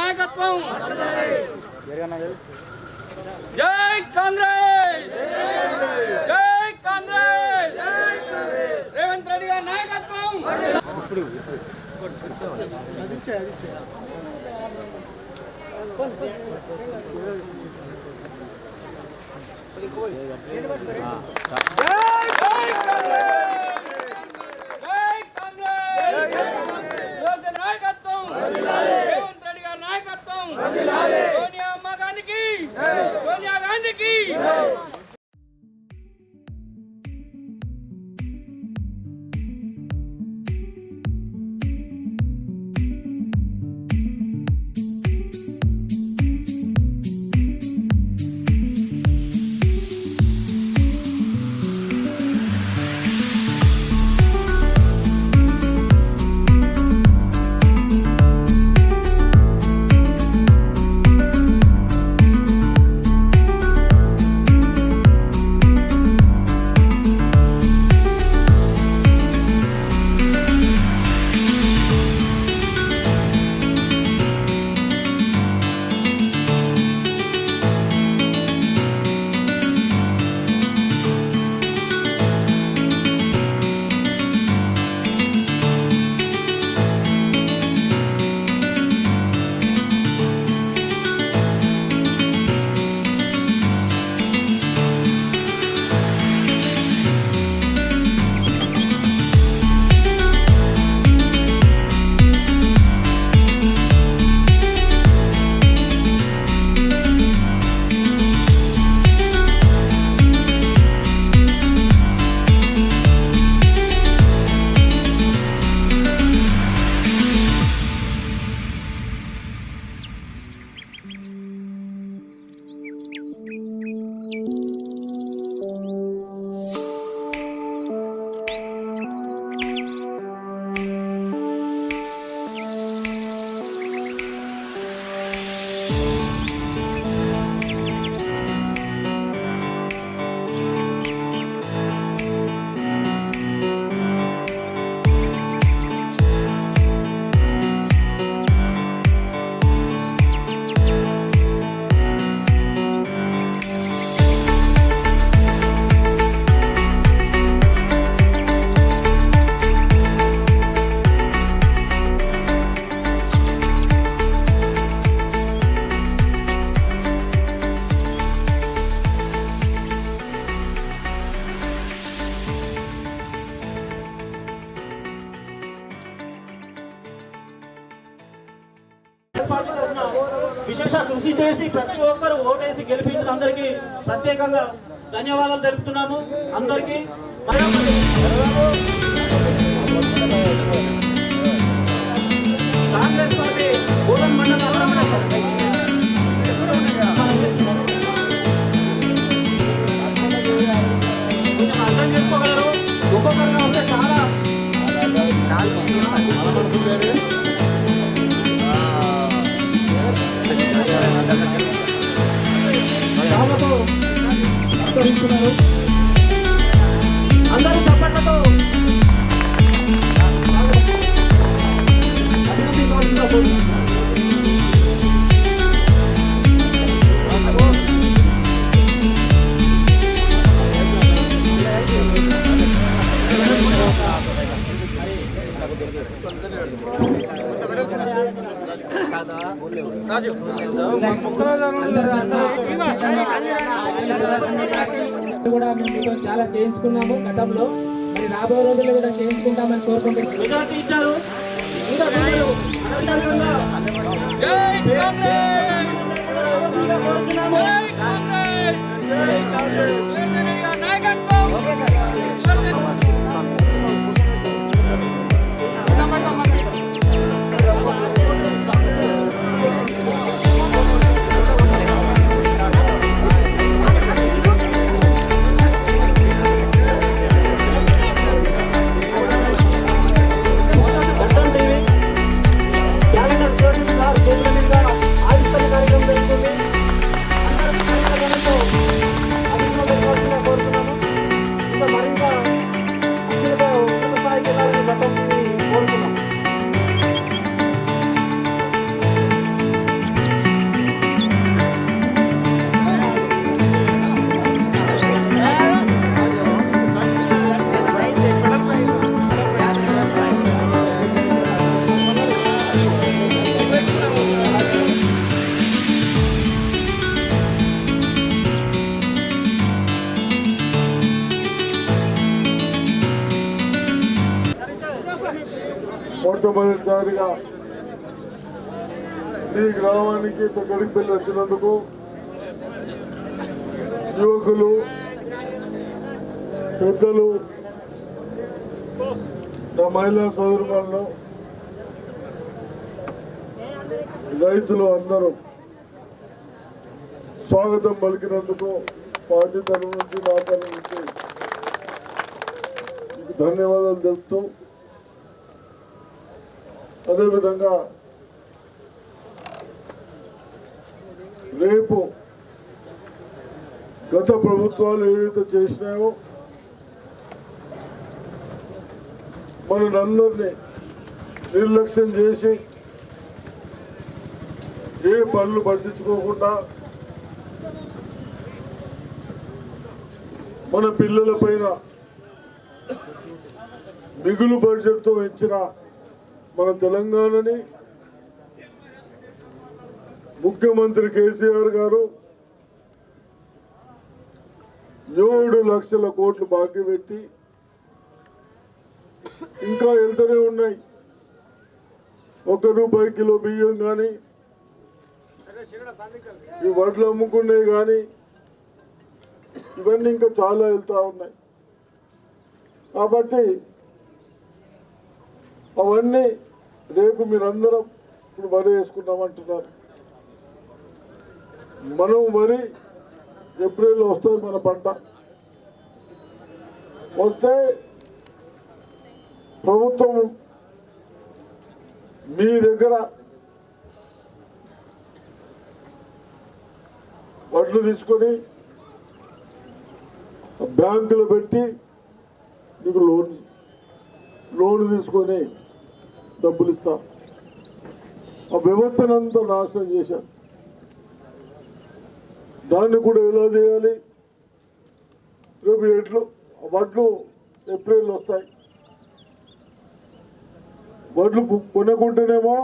నాయకత్వం. జై కాంగ్రెస్. జై కాంగ్రెస్. రేవంత్ రెడ్డి గారి నాయకత్వం. జై జై కాంగ్రెస్. Sim! కృషి చేసి ప్రతి ఒక్కరు ఓటేసి గెలిపించిన అందరికీ ప్రత్యేకంగా ధన్యవాదాలు తెలుపుతున్నాము. అందరికీ కాంగ్రెస్ పార్టీ భూగన్ మండలం కూడా మేము చాలా చేయించుకున్నాము గతంలో మరి రాబోయే రోజుల్లో కూడా చేయించుకుంటామని కోరుకుంటున్నాం మెజార్టీ ఇచ్చారు మొట్టమొదటిసారిగా ఈ గ్రామానికి తగ్గడికి వచ్చినందుకు యువకులు పెద్దలు నా మహిళా సోదరులను రైతులు అందరూ స్వాగతం పలికినందుకు పార్టీ తరఫు నుంచి నా తరఫు నుంచి ధన్యవాదాలు తెలుపుతూ అదేవిధంగా రేపు గత ప్రభుత్వాలు ఏదైతే చేసినాయో మనందరినీ నిర్లక్ష్యం చేసి ఏ పనులు పట్టించుకోకుండా మన పిల్లల పైన మిగులు బడ్జెట్తో ఇచ్చిన మన తెలంగాణని ముఖ్యమంత్రి కేసీఆర్ గారు ఏడు లక్షల కోట్లు బాకీ పెట్టి ఇంకా వెళ్తూనే ఉన్నాయి. ఒక రూపాయి కిలో బియ్యం కానీ ఈ వడ్లు అమ్ముకునేవి కానీ ఇవన్నీ ఇంకా చాలా వెళ్తూ ఉన్నాయి. కాబట్టి అవన్నీ రేపు మీరందరం ఇప్పుడు వరి వేసుకున్నామంటున్నారు మనం వరి ఏప్రిల్లో వస్తుంది మన పంట. వస్తే ప్రభుత్వం మీ దగ్గర వడ్లు తీసుకొని బ్యాంకులో పెట్టి నీకు లోన్ లోన్ తీసుకొని డబ్బులు ఇస్తాం ఆ వ్యవస్థనంతా నాశనం చేశాం. దాన్ని కూడా ఎలా చేయాలి? రేపు ఎట్లు వడ్లు ఏప్రిల్లో వస్తాయి. వడ్లు కొనకుంటేనేమో కొనుక్కుంటేనేమో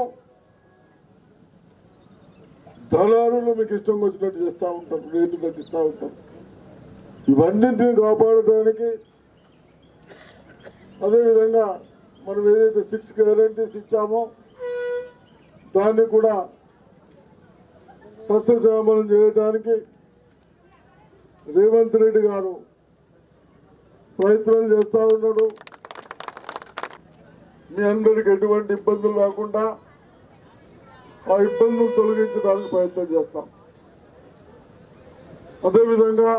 దళారులు మీకు ఇష్టం వచ్చినట్టు చేస్తూ ఉంటారు రేటు తగ్గిస్తూ ఉంటారు? ఇవన్నింటిని కాపాడటానికి అదేవిధంగా మనం ఏదైతే సిక్స్ గ్యారంటీస్ ఇచ్చామో దాన్ని కూడా సస్యశ్యామలం చేయడానికి రేవంత్ రెడ్డి గారు ప్రయత్నాలు చేస్తూ ఉన్నాడు. మీ అందరికి ఎటువంటి ఇబ్బందులు రాకుండా ఆ ఇబ్బందులు తొలగించడానికి ప్రయత్నం చేస్తాం. అదేవిధంగా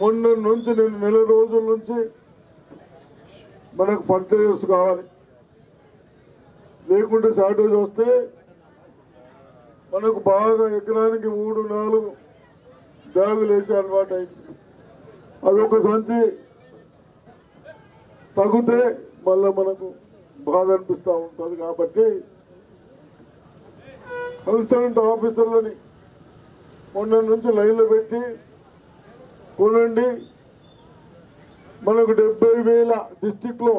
మొన్న నుంచి నేను నెల రోజుల నుంచి మనకు ఫర్టిలైజర్స్ కావాలి. లేకుంటే షార్టేజ్ వస్తే మనకు బాగా ఎకరానికి మూడు నాలుగు బ్యాగులు వేసే అలవాటు అయింది. అదొక సంచి తగ్గితే మళ్ళీ మనకు బాధ అనిపిస్తూ ఉంటుంది కాబట్టి కన్సల్ట్ ఆఫీసర్లని మొన్న నుంచి లైన్లో పెట్టి కొనండి. మనకు డెబ్బై వేల డిస్టిక్లో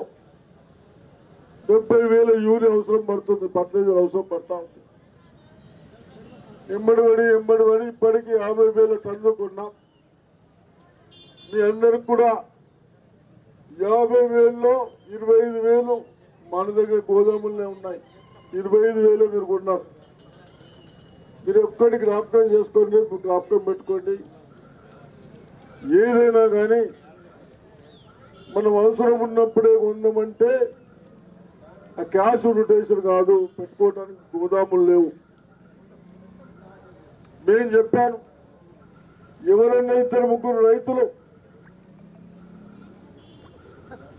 డెబ్బై వేల యూరియా అవసరం పడుతుంది ఫర్టిలైజర్ అవసరం పడతా ఉంది. ఎంబడి పడి ఎంబడి పడి ఇప్పటికీ యాభై వేల టన్నులు కొన్నాం. మీ అందరికి కూడా యాభై వేలలో ఇరవై ఐదు వేలు మన దగ్గర గోదాములనే ఉన్నాయి. ఇరవై ఐదు వేలు మీరు కొన్నారు. మీరు ఒక్కటి జ్ఞాపకం చేసుకోండి జ్ఞాపకం పెట్టుకోండి. ఏదైనా కానీ మనం అవసరం ఉన్నప్పుడే కొందామంటే ఆ క్యాష్ రొటేషన్ కాదు పెట్టుకోవడానికి గోదాములు లేవు. నేను చెప్పాను ఎవరైనా ఇద్దరు ముగ్గురు రైతులు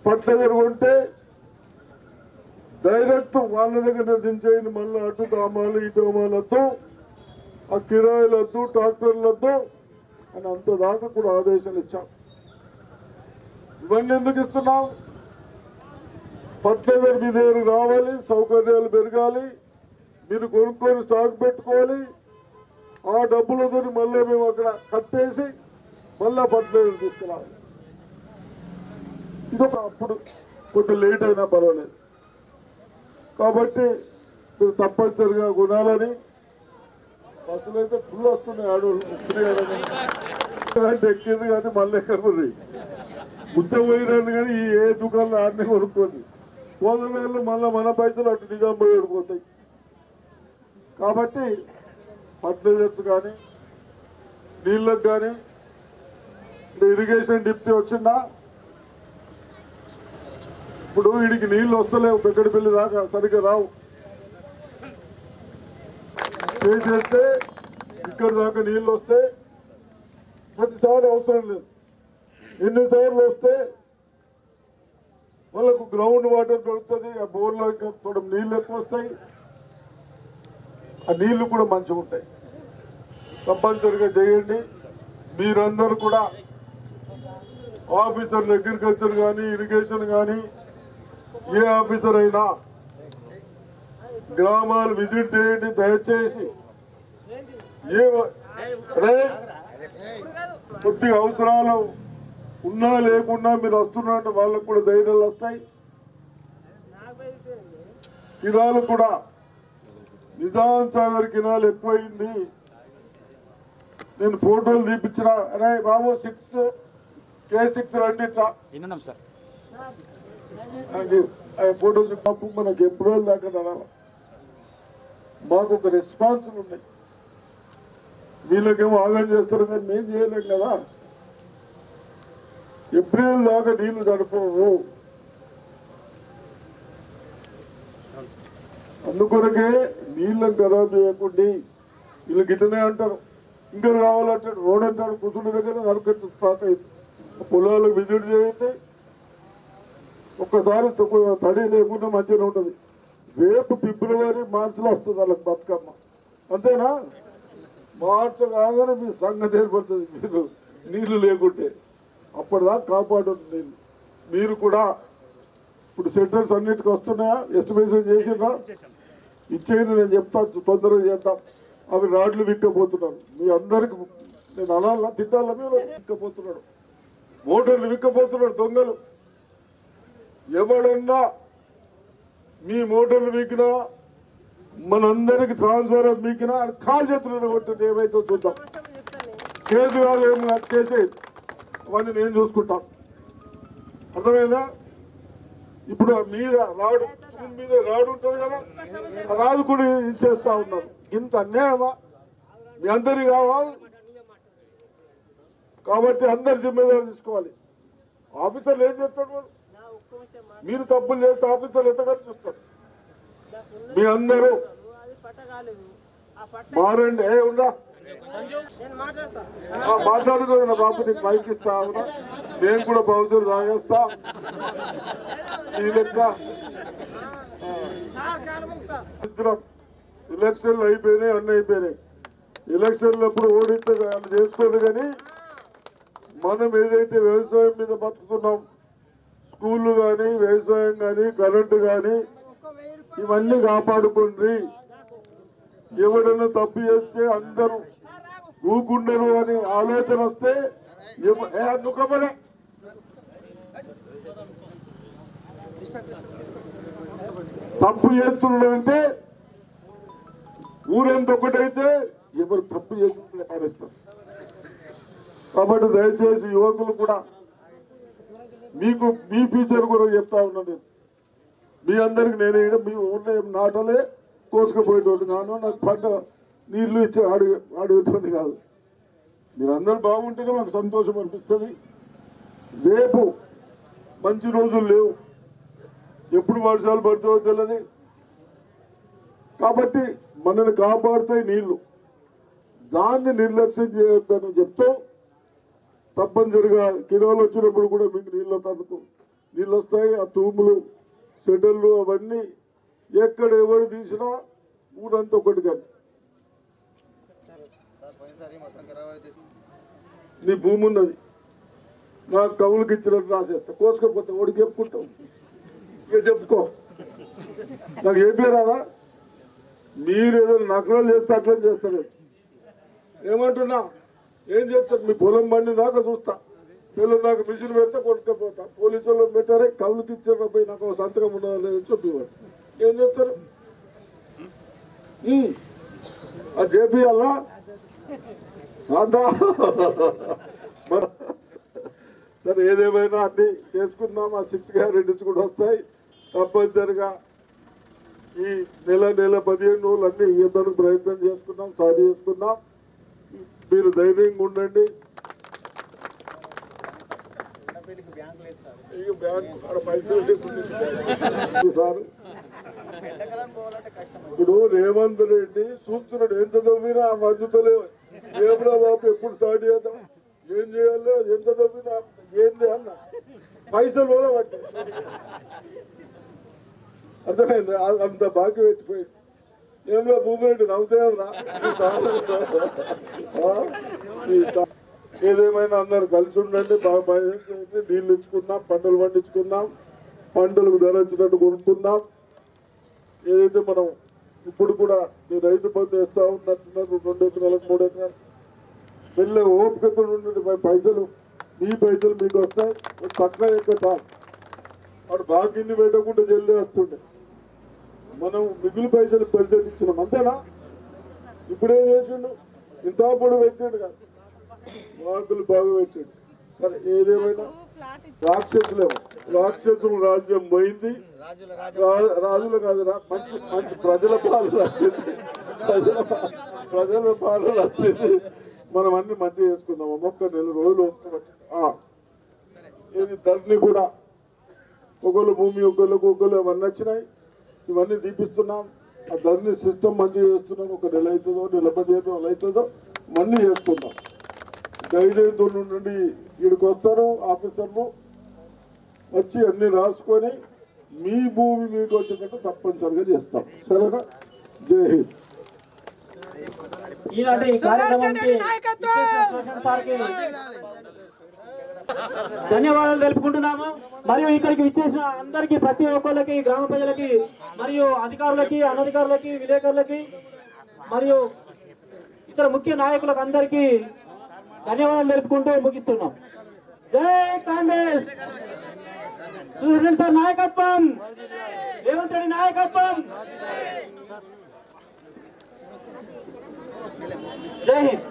పట్ల దగ్గర ఉంటే డైరెక్ట్ వాళ్ళ దగ్గర దించేయండి మళ్ళీ అటు దామాలు ఇటు అమాలతో ఆ కిరాయిలద్దు ట్రాక్టర్లతో అని అంత దాకా కూడా ఆదేశాలు ఇచ్చాం. ఇవన్నీ ఎందుకు ఇస్తున్నాం ఫర్టిలైజర్ మీ దగ్గర రావాలి సౌకర్యాలు పెరగాలి మీరు కొనుక్కొని స్టాక్ పెట్టుకోవాలి. ఆ డబ్బులతో మళ్ళీ మేము అక్కడ కట్టేసి మళ్ళీ ఫర్టిలైజర్ తీసుకురావాలి. ఇదొక అప్పుడు కొంచెం లేట్ అయినా పర్వాలేదు. కాబట్టి మీరు తప్పనిసరిగా కొనాలని. బస్సులు అయితే ఫుల్ వస్తున్నాయి ఆడవాళ్ళు ఎక్కింది కానీ మళ్ళీ ఎక్కడ ముత్తం పోయినాను కానీ ఈ ఏ దుకాణంలో ఆడిని కొనుక్కోండి. పోదవేళ్ళు మళ్ళీ మన పైసలు అటు నిజాంబాయి ఓడిపోతాయి కాబట్టి ఫర్టిలైజర్స్ కానీ నీళ్ళకు కానీ ఇరిగేషన్ డిప్టీ వచ్చిందా? ఇప్పుడు వీడికి నీళ్ళు వస్తలేవు పెక్కడిపల్లి దాకా సరిగ్గా రావు. చేస్తే ఇక్కడ దాకా నీళ్ళు వస్తే ప్రతిసారి అవసరం లేదు. ఎన్నిసార్లు వస్తే వాళ్ళకు గ్రౌండ్ వాటర్ దొరుకుతుంది ఆ బోర్లో ఇంకా కూడా నీళ్ళు ఎక్కువ వస్తాయి. ఆ నీళ్ళు కూడా మంచిగా ఉంటాయి. తప్పనిసరిగా చేయండి. మీరందరూ కూడా ఆఫీసర్లు అగ్రికల్చర్ కానీ ఇరిగేషన్ కానీ ఏ ఆఫీసర్ అయినా గ్రామాలు విజిట్ చేయండి దయచేసి. ఏ కొద్దిగా అవసరాలు ఉన్నా లేకున్నా మీరు వస్తున్నారంటే వాళ్ళకు కూడా ధైర్యాలు వస్తాయి. ఇదాలు కూడా నిజాం సాగర్ కినాలు ఎక్కువైంది. నేను ఫోటోలు తీపించిన అరే బాబు సిక్స్ కే సిక్స్ రండి ఫోటోస్ తప్పు మనకి ఎప్పుడు దాకా నడాలి మాకు ఒక రెస్పాన్సిబుల్ ఉన్నాయి. వీళ్ళకేమో ఆగం చేస్తారు కానీ మేము చేయలేం కదా. ఏప్రిల్ దాకా నీళ్ళు గడపవు అందుకొరకే నీళ్ళని ఖరాబ్ చేయకండి వీళ్ళు గిట్టనే అంటారు. ఇంకా కావాలంటే రోడ్ అంటారు. కుసుడు దగ్గర నరకట్టు స్టార్ట్ అయింది. పొలాలకు విజిట్ చేయండి. ఒక్కసారి తక్కువ తడి లేకుండా మంచిగా ఉంటుంది. రేపు ఫిబ్రవరి మార్చిలో వస్తుంది వాళ్ళకి బతుకమ్మ. అంతేనా? మార్చి కాగానే మీ సంగతి ఏర్పడుతుంది. మీరు నీళ్ళు లేకుంటే. అప్పటిదాకా కాపాడు మీరు కూడా ఇప్పుడు సెంటర్స్ అన్నిటికి వస్తున్నాయా? ఎస్టిమేషన్ చేసిందా ఇచ్చేయండి నేను చెప్తాను తొందరగా చేద్దాం. అవి రాడ్లు విక్కపోతున్నారు మీ అందరికి నేను అనాలా? తిట్టాలా మీరు? విక్కపోతున్నాడు. మోటార్లు విక్కపోతున్నాడు దొంగలు. ఎవడన్నా మీ మోటార్లు వీకినా మనందరికి ట్రాన్స్ఫర్ మీకినా కాల్ చేతులు కొట్టింది ఏమైతే చూద్దాం. కేసు కాదు ఏం చేసేది? అవన్నీ నేను చూసుకుంటాను అర్థమైందా? ఇప్పుడు మీద రాడు మీద రాడు ఉంటుంది కదా? రాదు కూడా ఇచ్చేస్తా ఉన్నారు. ఇంత అన్యాయమా? మీ అందరి కావాలి. కాబట్టి అందరు జిమ్మేదారు తీసుకోవాలి. ఆఫీసర్లు ఏం చేస్తాడు మీరు తప్పులు చేస్తే ఆఫీసర్లు ఎంతగా చూస్తారు? మీ అందరూ. మారండి. ఏ ఉండా. ఆ, నా బాబు నీకు మైక్ ఇస్తా నేను కూడా బౌసర్ తాగేస్తా ఈ లెక్క. ఇద్దరం ఎలక్షన్లు అయిపోయినాయి అన్నీ అయిపోయినాయి. ఎలక్షన్లు అప్పుడు ఓడిస్తే వాళ్ళు చేసుకోదు కానీ మనం ఏదైతే వ్యవసాయం మీద బతుకుతున్నాం స్కూళ్ళు కానీ వ్యవసాయం కానీ కరెంటు కానీ ఇవన్నీ కాపాడుకోండి ఎవడన్నా తప్పు చేస్తే అందరూ ఊకుండరు అని ఆలోచన వస్తే ఎవ- ఏ నుకమనే తప్పు చేస్తున్నాడంటే ఊరెంత ఒకటైతే ఎవరు తప్పు చేస్తుంటే పారేస్తారు కాబట్టి దయచేసి యువకులు కూడా మీకు మీ ఫ్యూచర్ కూడా చెప్తా ఉన్నా నేను. మీ అందరికి నేనే మీ ఊళ్ళో నాటలే కోసుకుపోయేటోళ్ళు నాను నాకు పంట నీళ్ళు ఇచ్చి అడుగు అడుగుతుంది కాదు. మీరందరూ బాగుంటేనే మాకు సంతోషం అనిపిస్తుంది. రేపు మంచి రోజులు లేవు. ఎప్పుడు వర్షాలు పడుతుందో తెలియదు కాబట్టి మనల్ని కాపాడుతాయి నీళ్ళు. దాన్ని నిర్లక్ష్యం చేయొద్దని చెప్తూ తప్పనిసరిగా కిలోలు వచ్చినప్పుడు కూడా మీకు నీళ్ళు తదుకు నీళ్ళు వస్తాయి. ఆ తూములు షెడ్యూళ్ళు అవన్నీ ఎక్కడ ఎవరు తీసినా ఊరంతా ఒకటి కానీ నీ భూమి ఉన్నది. నాకు కవులకి ఇచ్చినట్టు రాసేస్తా. కోసుకపోతే ఓడికి చెప్పుకుంటావు ఇక చెప్పుకో. నాకు ఏ పేరు రాదా? మీరు ఏదో నకరాలు చేస్తే అట్లా చేస్తారు. ఏమంటున్నా? ఏం చేస్తారు? మీ పొలం బండి దాకా చూస్తా. పిల్లలు దాకా మిషన్ పెడితే కొట్టుకపోతా పోలీసు వాళ్ళు పెట్టారే కవులకి ఇచ్చారు పోయి నాకు సంతకం ఉండదా లేదని చెప్పేవాడు ఏం చేస్తారు? అది చేపియాలా సరే ఏదేమైనా అన్ని చేసుకుందాం ఆ సిక్స్ గ్యారెంటీస్ కూడా వస్తాయి. తప్పనిసరిగా ఈ నెల నెల పదిహేను రోజులు అన్ని ఇయ్యడానికి ప్రయత్నం చేసుకున్నాం సాధి చేసుకున్నాం మీరు ధైర్యంగా ఉండండి. ఇప్పుడు రేవంత్ రెడ్డి చూస్తున్నాడు ఎంత తవ్వినా మద్దుతలేవు ఏమిరా బాబు ఎప్పుడు స్టార్ట్ చేద్దాం? ఏం చేయాలో ఎంత తవ్వినా ఏంది అన్న? పైసలు కూడా పట్టి అర్థమైంది? అంత బాకీ పెట్టిపోయి ఏమిరా భూమి రెడ్డి నవ్వుతావురా ఏదేమైనా అందరు కలిసి ఉండండి. బాగా బాగా నీళ్ళు ఇచ్చుకుందాం పంటలు పండించుకుందాం పంటలకు ధర వచ్చినట్టు కొనుక్కుందాం. ఏదైతే మనం ఇప్పుడు కూడా మీ రైతు బంధు వేస్తా ఉన్నట్టున్నారు రెండు ఎకరాలకు మూడు ఎకరాలు వెళ్ళే ఓపికతో ఉండండి పైసలు. మీ పైసలు మీకు వస్తాయి. పట్ల యొక్క చాలు వాడు బాకీని పెట్టకుండా జల్దీ వస్తుండే. మనం మిగులు పైసలు పరిచయం ఇచ్చినాం అంతేనా? ఇప్పుడేం చేసిండు? ఇంత పొడి పెట్టాడు కాదు. మార్కులు బాగా పెట్టాడు. సరే ఏదేమైనా రాక్షసులేమో రాక్షసుల రాజ్యం పోయింది. రా- రాజులు కాదు మంచి మంచి ప్రజల పాలన వచ్చింది. ప్రజల ప్రజల పాలన వచ్చింది. మనం అన్ని మంచిగా చేసుకుందాం. ఒక్క నెల రోజులు ఇది ధరని కూడా ఒకళ్ళు భూమి ఒకళ్ళకు ఒకళ్ళు అవన్నీ వచ్చినాయి. ఇవన్నీ దీపిస్తున్నాం. ఆ ధరని సిస్టమ్ మంచిగా చేస్తున్నాం. ఒక నెల అవుతుందో నెల పదిహేను నెల అవుతుందో ఇవన్నీ చేసుకుందాం. గైడెన్స్ నుండి ఇక్కడికి వస్తారు ఆఫీసర్లు. వచ్చి అన్ని రాసుకొని మీ భూమి మీకు వచ్చేటట్టు తప్పనిసరిగా చేస్తాం. సరేనా? జై హింద్. ఈనాటి కార్యక్రమానికి ధన్యవాదాలు తెలుపుకుంటున్నాము. మరియు ఇక్కడికి విచ్చేసిన అందరికీ ప్రతి ఒక్కళ్ళకి గ్రామ ప్రజలకి మరియు అధికారులకి అనధికారులకి విలేకరులకి మరియు ఇతర ముఖ్య నాయకులకు అందరికీ ధన్యవాదాలు తెలుపుకుంటూ ముగిస్తున్నాం. జై కాంగ్రెస్! సుదర్శన్ సార్ నాయకత్వం! రేవంత్ రెడ్డి నాయకత్వం! జై హింద్.